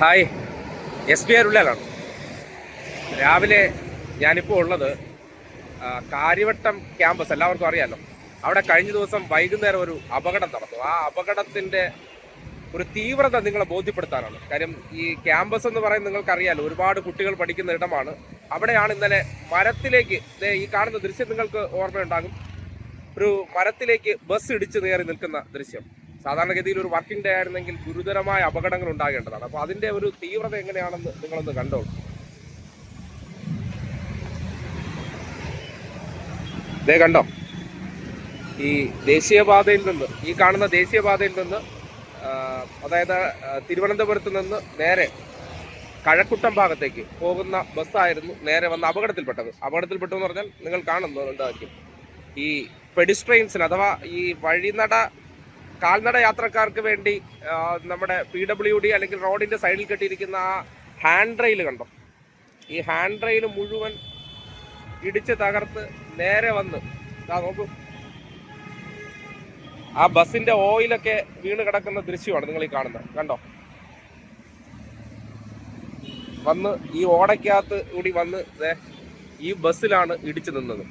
Hi. S P അരുളാണ് രാവിലെ ഞാനിപ്പോൾ ഉള്ളത് കാര്യവട്ടം ക്യാമ്പസ് എല്ലാവർക്കും അറിയാമല്ലോ അവിടെ കഴിഞ്ഞ ദിവസം വൈകുന്നേരം ഒരു അപകടം നടന്നു. ആ അപകടത്തിന്റെ ഒരു തീവ്രത നിങ്ങളെ ബോധ്യപ്പെടുത്താനാണ്. കാര്യം ഈ ക്യാമ്പസ് എന്ന് പറയുന്നത് നിങ്ങൾക്കറിയാലോ ഒരുപാട് കുട്ടികൾ പഠിക്കുന്ന ഇടമാണ്. അവിടെയാണ് ഇന്നലെ മരത്തിലേക്ക് ഈ കാണുന്ന ദൃശ്യം നിങ്ങൾക്ക് ഓർമ്മയുണ്ടാകും. ഒരു മരത്തിലേക്ക് ബസ് ഇടിച്ചു കയറി നിൽക്കുന്ന ദൃശ്യം. സാധാരണഗതിയിൽ ഒരു വർക്കിംഗ് ഡേ ആയിരുന്നെങ്കിൽ ഗുരുതരമായ അപകടങ്ങൾ ഉണ്ടാകേണ്ടതാണ്. അപ്പോൾ അതിന്റെ ഒരു തീവ്രത എങ്ങനെയാണെന്ന് നിങ്ങളൊന്ന് കണ്ടോളൂ ദേ കണ്ടോ? ഈ ദേശീയപാതയിൽ നിന്ന് ഈ കാണുന്ന ദേശീയപാതയിൽ നിന്ന് അതായത് തിരുവനന്തപുരത്ത് നിന്ന് നേരെ കഴക്കുട്ടം ഭാഗത്തേക്ക് പോകുന്ന ബസ്സായിരുന്നു നേരെ വന്ന് അപകടത്തിൽപ്പെട്ടത്. അപകടത്തിൽപ്പെട്ടു എന്ന് പറഞ്ഞാൽ നിങ്ങൾ കാണുന്നുണ്ടായിരിക്കും ഈ പെഡിസ്ട്രെയിൻസിന് അഥവാ ഈ വഴിനട കാൽനട യാത്രക്കാർക്ക് വേണ്ടി നമ്മുടെ പി ഡബ്ല്യു ഡി അല്ലെങ്കിൽ റോഡിന്റെ സൈഡിൽ കെട്ടിയിരിക്കുന്ന ആ ഹാൻഡ് റെയിൽ കണ്ടോ? ഈ ഹാൻഡ് റെയിൽ മുഴുവൻ ഇടിച്ച് തകർത്ത് നേരെ വന്ന് ദാ നോക്കൂ. ആ ബസ്സിന്റെ ഓയിലൊക്കെ വീണ് കിടക്കുന്ന ദൃശ്യമാണ് നിങ്ങൾ ഈ കാണുന്നത്. കണ്ടോ? വന്ന് ഈ ഓടയ്ക്കകത്ത് കൂടി വന്ന് ഈ ബസ്സിലാണ് ഇടിച്ചു നിന്നത്.